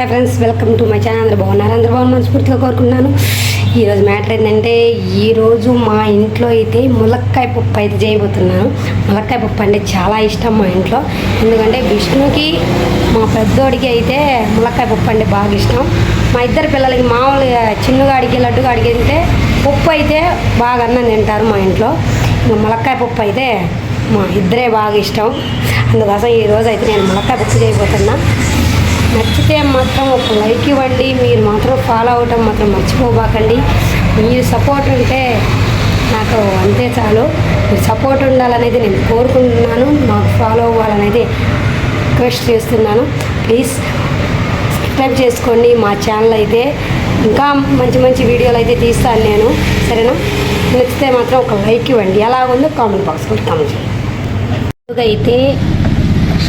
Hi friends welcome to my channel. అందరూ బాగున్నారు? అందరూ బాగున్నారు మనస్ఫూర్తిగా కోరుకున్నాను ఈరోజు మ్యాటర్ ఏంటంటే ఈరోజు మా ఇంట్లో అయితే ములక్కాయ పప్పు అయితే చేయబోతున్నాను. ములక్కాయ పప్పు అంటే చాలా ఇష్టం మా ఇంట్లో. ఎందుకంటే విష్ణుకి మా పెద్దోడికి అయితే ములక్కాయ పప్పు అంటే బాగా ఇష్టం. మా ఇద్దరు పిల్లలకి మామూలుగా చిన్నగా అడిగే లడ్డుగా అడిగితే పప్పు అయితే బాగా అన్నం తింటారు మా ఇంట్లో. ములక్కాయ పప్పు అయితే మా ఇద్దరే బాగా ఇష్టం. అందుకోసం ఈరోజు అయితే నేను ములక్కాయ పప్పు చేయబోతున్నా. నచ్చితే మాత్రం ఒక లైక్ ఇవ్వండి మీరు మాత్రం ఫాలో అవటం మాత్రం మర్చిపోబాకండి. మీరు సపోర్ట్ ఉంటే నాకు అంతే చాలు. మీరు సపోర్ట్ ఉండాలనేది నేను కోరుకుంటున్నాను మాకు ఫాలో అవ్వాలనేది రిక్వెస్ట్ చేస్తున్నాను. ప్లీజ్ సబ్స్క్రైబ్ చేసుకోండి మా ఛానల్ అయితే. ఇంకా మంచి మంచి వీడియోలు అయితే తీస్తాను నేను సరేనా? నచ్చితే మాత్రం ఒక లైక్ ఇవ్వండి. ఎలా ఉందో కామెంట్ బాక్స్ కూడా కామెంట్ చేయండి. అయితే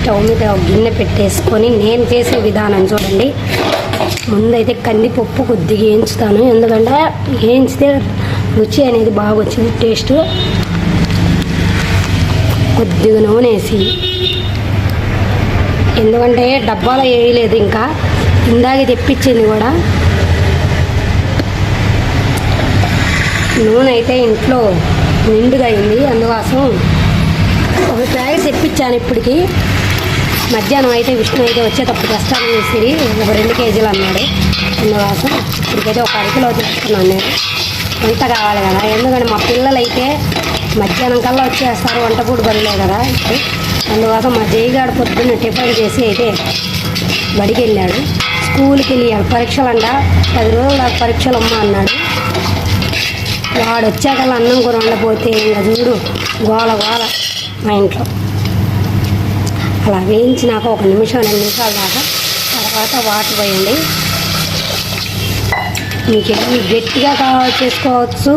స్టవ్ మీద గిన్నె పెట్టేసుకొని నేను చేసే విధానం చూడండి. ముందైతే కందిపప్పు కొద్దిగా వేయించుతాను. ఎందుకంటే వేయించితే రుచి అనేది బాగా వచ్చింది టేస్ట్. కొద్దిగా నూనె వేసి. ఎందుకంటే డబ్బాలో వేయలేదు ఇంకా. ఇందాక తెప్పించింది కూడా. నూనె అయితే ఇంట్లో నిండుగా అయింది. అందుకోసం ఒక ప్యాకెట్ తెప్పించాను ఇప్పటికీ. మధ్యాహ్నం అయితే విష్ణు అయితే వచ్చేటప్పుడు తెస్తాను వేసిరి ఒక రెండు కేజీలు అన్నాడు. అందుకోసం ఇప్పటికైతే ఒక అరకిలో తీసుకున్నాను నేను. వంట కావాలి కదా. ఎందుకంటే మా పిల్లలు అయితే మధ్యాహ్నం కల్లా వచ్చేస్తారు వంట పూట పనిలే కదా. అందుకోసం మా జయగాడు పొద్దున్న టిఫిన్ చేసి అయితే బడికి వెళ్ళాడు స్కూల్కి వెళ్ళాడు. పరీక్షలు అంట పది రోజులు దాకా పరీక్షలు అమ్మ అన్నాడు. వాడు వచ్చాకల్లా అన్నం కూర వండపోతే ఇంకా చూడు గోల గోల మా ఇంట్లో. అలా వేయించినాక ఒక నిమిషం రెండు నిమిషాల దాకా తర్వాత వాటర్ పోయండి. మీకు ఎన్ని గట్టిగా చేసుకోవచ్చు.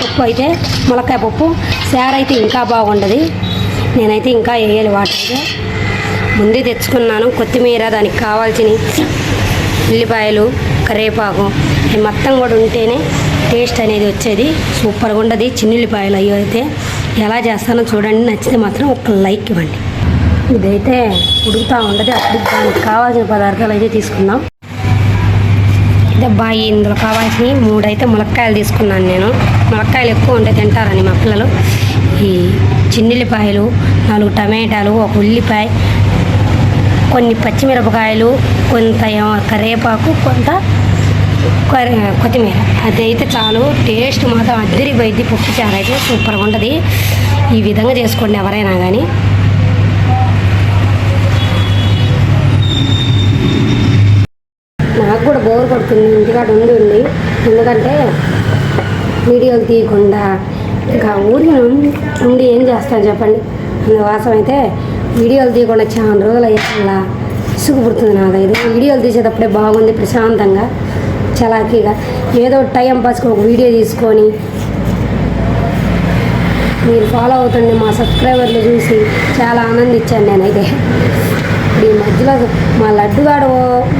పప్పు అయితే ములక్కాయ పప్పు సార్ అయితే ఇంకా బాగుండదు. నేనైతే ఇంకా వేయాలి వాటర్ ముందే తెచ్చుకున్నాను కొత్తిమీర దానికి కావాల్సిన ఉల్లిపాయలు కరివేపాకు. ఇవి మొత్తం కూడా ఉంటేనే టేస్ట్ అనేది వచ్చేది. సూపర్గా ఉండదు. చిన్నుల్లిపాయలు అయ్యో అయితే ఎలా చేస్తానో చూడండి. నచ్చితే మాత్రం ఒక లైక్ ఇవ్వండి. ఇదైతే ఉడుకుతూ ఉండదు అప్పుడు దానికి కావాల్సిన పదార్థాలు అయితే తీసుకుందాం. ఇదే బాయి ఇందులో కావాల్సినవి మూడైతే ములక్కాయలు తీసుకున్నాను నేను. ములక్కాయలు ఎక్కువ ఉంటే తింటారని మా పిల్లలు. ఈ చిన్నెల్లిపాయలు నాలుగు టమాటాలు ఒక ఉల్లిపాయ కొన్ని పచ్చిమిరపకాయలు కొంత ఏమో కరివేపాకు కొంత కొత్తిమీర. అదైతే చాలు. టేస్ట్ మాత్రం అద్దరిపోయింది పప్పు చారు అయితే సూపర్గా ఉంటుంది. ఈ విధంగా చేసుకోండి ఎవరైనా కానీ నాకు కూడా బోర్ కొడుతుంది. ఇంటికాడ ఉండి ఉండి. ఎందుకంటే వీడియోలు తీయకుండా ఇంకా ఊరికి ఉండి ఏం చేస్తాను చెప్పండి. అందుకోసం అయితే వీడియోలు తీయకుండా చాలా రోజులు అయ్యేలా ఇసుగు పుడుతుంది నాకైతే వీడియోలు తీసేటప్పుడే బాగుంది ప్రశాంతంగా. చలాకీగా. ఏదో టైం పాస్కి ఒక వీడియో తీసుకొని మీరు ఫాలో అవుతుండే మా సబ్స్క్రైబర్లు చూసి చాలా ఆనందించాను నేనైతే. ఇప్పుడు ఈ మధ్యలో మా లడ్డుగాడు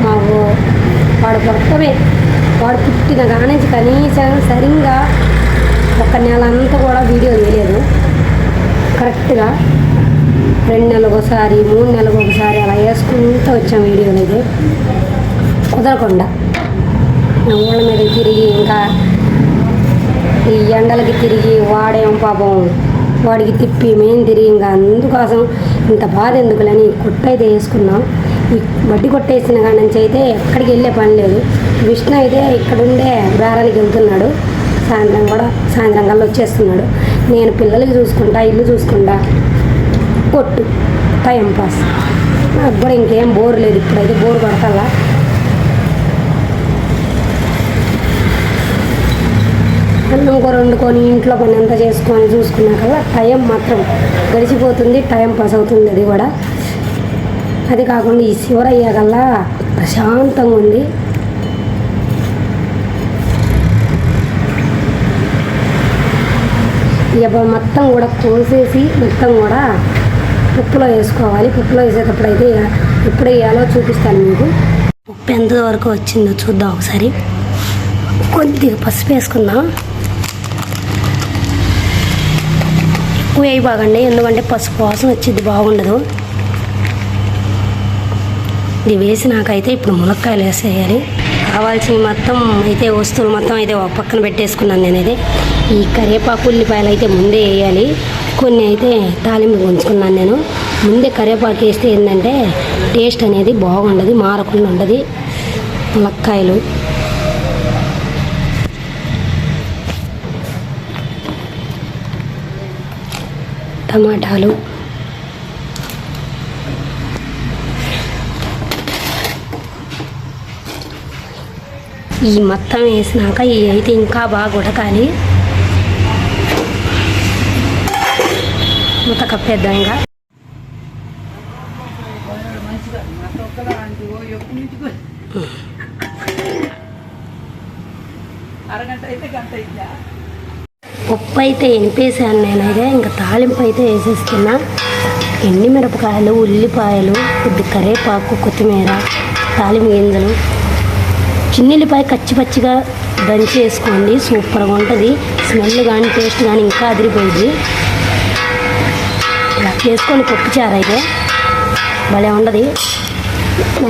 మాకు వాడు మొత్తమే వాడు పుట్టిన కానించి కనీసం సరిగ్గా ఒక నెల అంతా కూడా వీడియో తీయలేదు కరెక్ట్గా రెండు నెలలకు ఒకసారి మూడు నెలలకు ఒకసారి అలా వేసుకుంటూ వచ్చాం వీడియోలు అయితే. కుదరకుండా. నా ఊళ్ళ మీద తిరిగి ఇంకా ఈ ఎండలకి తిరిగి వాడేం పాపం. వాడికి తిప్పి మేము తిరిగి ఇంకా అందుకోసం ఇంత బాధ ఎందుకులని కొట్టు అయితే వేసుకున్నాం. ఈ వడ్డీ కొట్టేసిన కాడి నుంచి అయితే ఎక్కడికి వెళ్ళే పని లేదు. విష్ణు అయితే ఇక్కడుండే బేరానికి వెళ్తున్నాడు. సాయంత్రం కూడా సాయంత్రం కల్లా వచ్చేస్తున్నాడు. నేను పిల్లలకి చూసుకుంటా ఇల్లు చూసుకుంటా. కొట్టు టైం పాస్. నాకు కూడా ఇంకేం బోర్ లేదు. ఇప్పుడైతే బోర్ కొడతాలా అన్నం ఇంట్లో పని అంతా చేసుకొని చూసుకున్నాకల్లా టైం మాత్రం గడిచిపోతుంది టైం పాస్ అవుతుంది అది కూడా. అది కాకుండా ఈ శివరయ్యాకల్లా ప్రశాంతంగా ఉంది. ఇవ్వ మొత్తం కూడా కోసేసి మొత్తం కూడా ఉప్పులో వేసుకోవాలి. ఉప్పులో వేసేటప్పుడు అయితే ఎప్పుడు వేయాలో చూపిస్తాను మీకు. ఉప్పు ఎంత వరకు వచ్చిందో చూద్దాం ఒకసారి. కొద్దిగా పసుపు వేసుకుందాం ఎక్కువ వేయబాగండి ఎందుకంటే పసుపు వాసన వచ్చింది బాగుండదు. ఇది వేసినాకైతే ఇప్పుడు మునక్కాయలు వేసేయాలి. కావాల్సిన మొత్తం అయితే వస్తువులు మొత్తం అయితే ఒక పక్కన పెట్టేసుకున్నాను నేను అయితే ఈ కరివేపాకు ఉల్లిపాయలు అయితే ముందే వేయాలి. కొన్ని అయితే తాలింపు ఉంచుకున్నాను నేను. ముందే కరివేపాకు వేస్తే ఏంటంటే టేస్ట్ అనేది బాగుండదు మారకుండా ఉండదు. మునక్కాయలు. టమాటాలు. ఈ మొత్తం వేసినాక ఇవి అయితే ఇంకా బాగా ఉడకాలి. మూత కప్పేద్దాం ఇంకా అరగంట అయితే గంట ఇట్లా పప్పు అయితే ఎనిపేసాను నేనైతే. ఇంకా తాలింపు అయితే వేసేస్తున్నా. ఎండి మిరపకాయలు ఉల్లిపాయలు కొద్ది కరివేపాకు కొత్తిమీర తాలింపు గింజలు. చిన్నెల్లిపాయ కచ్చి పచ్చిగా దంచి వేసుకోండి సూపర్గా ఉంటుంది. స్మెల్ కానీ టేస్ట్ కానీ ఇంకా అదిరిపోయింది. ఇలా చేసుకొని పప్పు అయితే భలే ఉండదు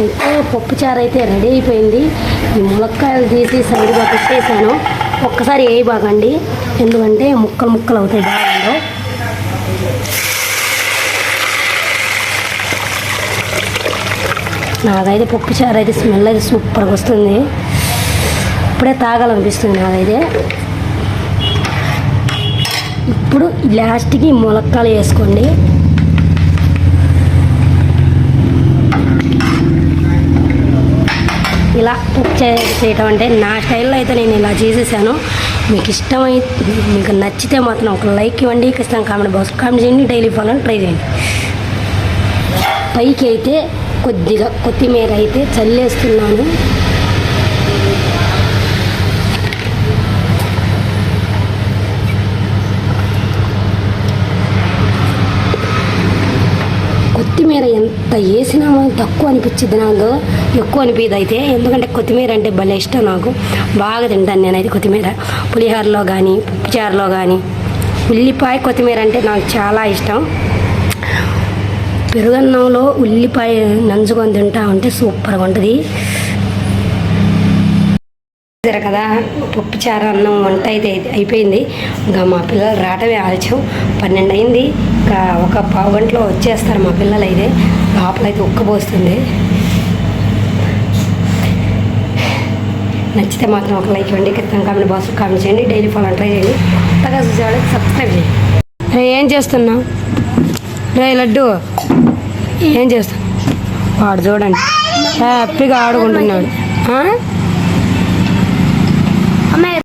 అయితే పప్పుచారు అయితే రెడీ అయిపోయింది. ఈ ములక్కాయలు తీసి సైడ్గా పెట్టేసాను ఒక్కసారి వేయి బాగండి ఎందుకంటే ముక్కలు ముక్కలు అవుతాయి బాగా నాకైతే పప్పు చారు అయితే స్మెల్ అయితే సూపర్గా వస్తుంది. ఇప్పుడే తాగాలనిపిస్తుంది నాకైతే. ఇప్పుడు లాస్ట్కి ములక్కాయలు వేసుకోండి. ఇలా కుక్ చేయటం అంటే నా స్టైల్లో అయితే నేను ఇలా చేసేసాను. మీకు ఇష్టమై మీకు నచ్చితే మాత్రం ఒక లైక్ ఇవ్వండి. ఖచ్చితంగా కామెంట్ బాక్స్ కామెంట్ చేయండి. డైలీ ఫాలో ట్రై చేయండి. పైకి అయితే కొద్దిగా కొత్తిమీర అయితే చల్లేస్తున్నాను. కొత్తిమీర ఎంత వేసినా తక్కువ అనిపించింది నాకు. ఎక్కువ అనిపించదు అయితే ఎందుకంటే కొత్తిమీర అంటే భలే ఇష్టం నాకు. బాగా తింటాను నేనైతే కొత్తిమీర. పులిహోరలో కానీ పప్పుచారులో కానీ ఉల్లిపాయ కొత్తిమీర అంటే నాకు చాలా ఇష్టం. పెరుగన్నంలో ఉల్లిపాయ నంచుకొని తింటా ఉంటే సూపర్గా ఉంటుంది. చూసారు కదా పప్పు చారు అన్నం వంట అయితే అయిపోయింది. ఇంకా మా పిల్లలు రావటమే ఆలస్యం. పన్నెండు అయింది. ఇంకా ఒక పావు గంటలో వచ్చేస్తారు మా పిల్లలు అయితే. లోపల అయితే ఉక్కబోస్తుంది నచ్చితే మాత్రం ఒక లైక్ ఇవ్వండి. ఖచ్చితంగా కామెంట్ బాక్స్ కామెంట్ చేయండి. డైలీ ఫాలో ట్రై చేయండి. కొత్తగా చూసేవాళ్ళకి సబ్స్క్రైబ్ చేయండి. రే ఏం చేస్తున్నావు? రే లడ్డు. ఏం చేస్తావు వాడు చూడండి. హ్యాపీగా ఆడుకుంటున్నాడు. Ama